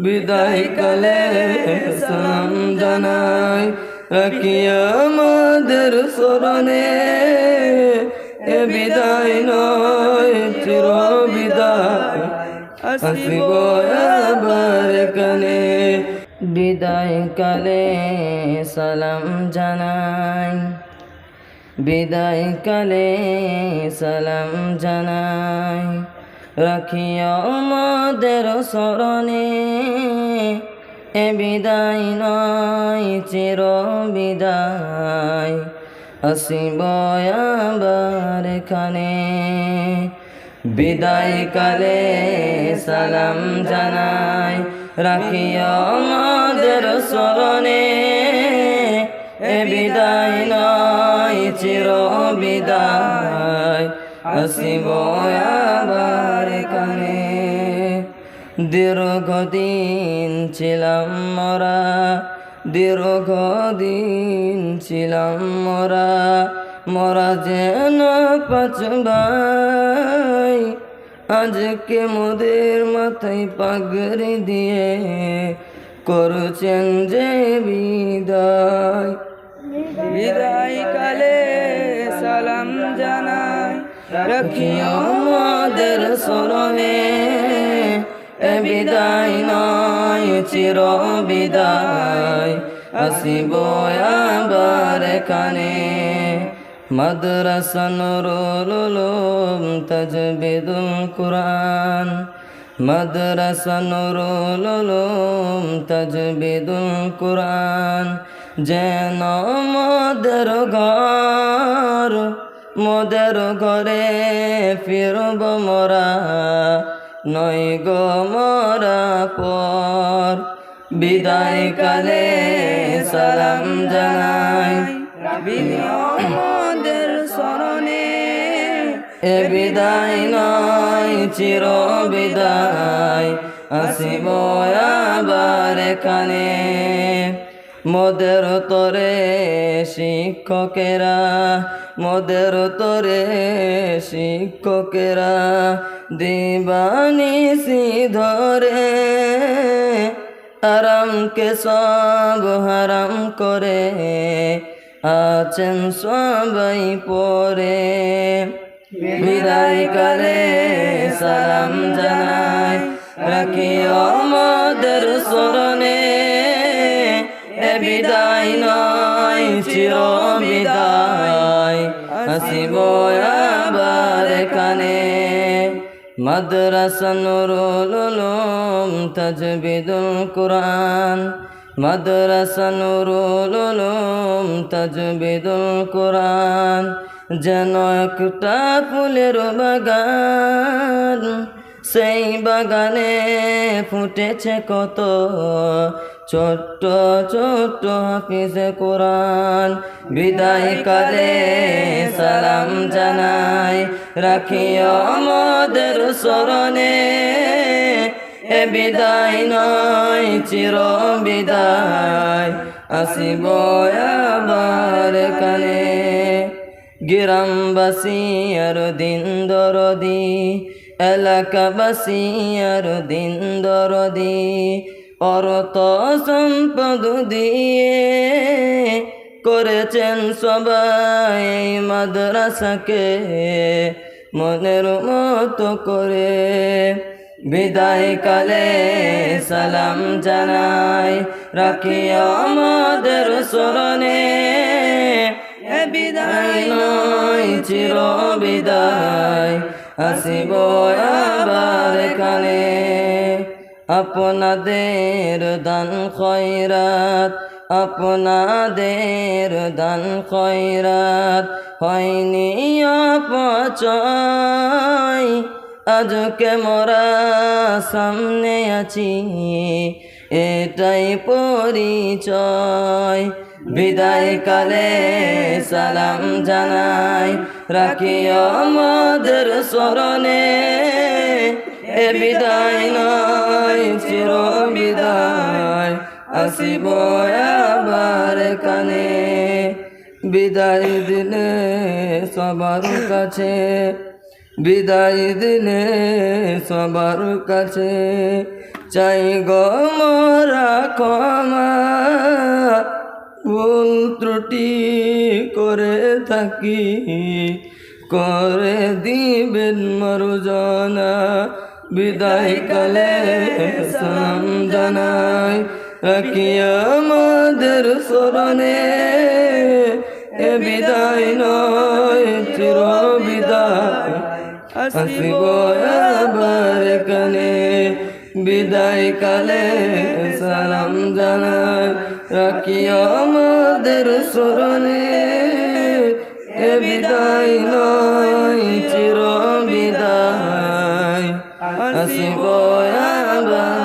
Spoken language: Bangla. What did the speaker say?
বিদায় কালে সালাম জানাই রাখিয়া আমাদের স্মরণে। এ বিদায় নয়, চির বিদায়। আসিব আবার কানে। বিদায় কালে সালাম জানাই। বিদায় কালে সালাম জানাই। রাখিয়া আমাদের স্মরণে এ বিদায় নয়, চির বিদায়। আসিব আবার এখানে। বিদায় কালে সালাম জানাই, রাখিয়া আমাদের স্মরণে এ বিদায় নয়, চির বিদায়। আসিব আবার কানে দীর্ঘদিন ছিলাম মরা, দীর্ঘদিন ছিলাম মরা মরা যেন পাঁচবাই আজকে মোদের মাথায় পাগড়ি দিয়ে করছেন যে বিদায়। বিদায় কালে সালাম জানাই, রাখিও আমাদের স্মরণে বিদায় নয়, চির বিদায়। আসিব আবার কানে। মাদ্রাসা নুরুল উলুম, তাজবিদুল কুরআন। মাদ্রাসা নুরুল উলুম, তাজবিদুল কুরআন। যেন মদের ঘর মোদের ঘরে ফিরব মোরা নয় গো মোরা পর। বিদায় কালে সালাম জানাই আমাদের স্মরণে। এ বিদায় নয়, চির বিদায়, আসিব আবার এখানে। মোদের তরে শিক্ষকেরা, মোদের তরে শিক্ষকেরা দিবানিসি ধরে আরামকে সব হারাম করে, আছেন সবাই পরে। বিদায় কালে সালাম জানাই রাখি আমাদের স্মরণে। বিদায় নয় চির বিদায় আসিব আবার কানে। মাদ্রাসা নুরুল উলুম, তাজবিদুল কুরআন। মাদ্রাসা নুরুল উলুম, তাজবিদুল কুরআন। যেন একটা ফুলের বাগান, সেই বাগানে ফুটেছে কত ছোট্ট ছোট্ট হাফিজে কোরআন। বিদায় কালে সালাম জানাই। রাখিও আমাদের স্মরণে। এ বিদায় নয়, চির বিদায়। আসিব আবার কানে গ্রামবাসী আর দিন দরদি, এলাকাবাসী আর দিন দরদি। অরত সম্পদ দিয়ে করেছেন সবাই মাদ্রাসাকে মনের মতো করে। বিদায় কালে সালাম জানাই, রাখি আমাদের স্মরণে। বিদায় নয়, চির বিদায়, আসিব আবার কানে আপনাদের দান খয়রাত, আপনাদের দান খয়রাত। হয়নি অপচয়, আজকে মোরা সামনে আছি, এটাই পরিচয়। বিদায় কালে সালাম জানাই রাখি আমাদের স্মরণে। এ বিদায় নয় চির বিদায় আসিব আবার কানে বিদায় দিলে সবার কাছে, বিদায় দিলে সবার কাছে, চাই গো মোরা ক্ষমা, ভুল ত্রুটি করে থাকি, করে দিবেন মরুজনা। বিদায় কালে সালাম জানাই রাখিয়া আমাদের স্মরণে। এ বিদায় নয়, চির বিদায়। আসিব আবার কানে। বিদায় কালে সালাম জানাই রাখিয়া আমাদের স্মরণে। এ বিদায় নয় assim boiando.